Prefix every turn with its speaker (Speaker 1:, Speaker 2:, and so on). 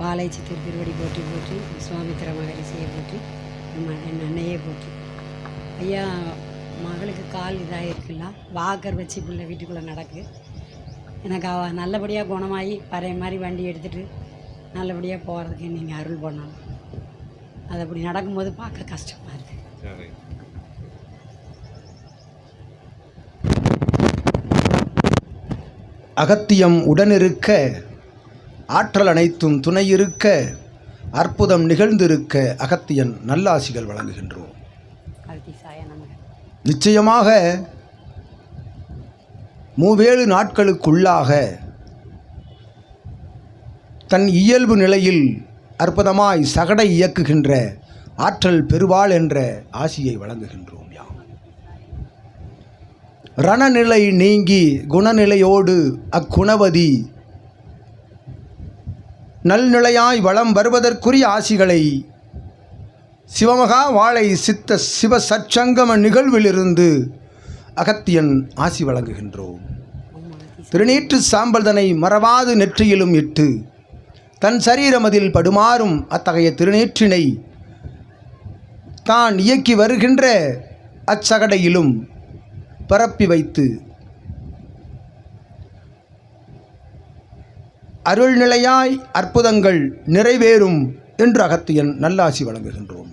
Speaker 1: வாழை சித்தர் திருவடி போற்றி போற்றி சுவாமித்திர மகரிசியை போற்றி நம்ம என் அன்னையே போற்றி. ஐயா மகளுக்கு கால் இதாக இருக்குல்ல வாக்கர் வச்சு பிள்ளை வீட்டுக்குள்ளே நடக்கு. எனக்கு அவ நல்லபடியாக குணமாகி பழைய மாதிரி வண்டி எடுத்துகிட்டு நல்லபடியாக போகிறதுக்கு நீங்கள் அருள் பண்ணணும். அது அப்படி நடக்கும்போது பார்க்க கஷ்டமாக இருக்குது
Speaker 2: சரி.
Speaker 3: அகத்தியம் உடனிருக்க ஆற்றல் அனைத்தும் துணையிருக்க அற்புதம் நிகழ்ந்திருக்க அகத்தியன் நல்லாசிகள் வழங்குகின்றோம். நிச்சயமாக மூவேழு நாட்களுக்குள்ளாக தன் இயல்பு நிலையில் அற்புதமாய் சகடை இயக்குகின்ற ஆற்றல் பெருவாள் என்ற ஆசியை வழங்குகின்றோம் யாம். ரணநிலை நீங்கி குணநிலையோடு அக்குணவதி நல்நிலையாய் வளம் வருவதற்குரிய ஆசிகளை சிவமகா வாழை சித்த சிவ சற்சங்கம நிகழ்விலிருந்து அகத்தியன் ஆசி வழங்குகின்றோம். திருநீற்று சாம்பல்தனை மறவாது நெற்றியிலும் இட்டு தன் சரீரமதில் படுமாறும் அத்தகைய திருநீற்றினை தான் இயக்கி வருகின்ற அச்சகடையிலும் பரப்பி வைத்து அருள்நிலையாய் அற்புதங்கள் நிறைவேறும் என்று அகத்தியன் நல்லாசி வழங்குகின்றோம்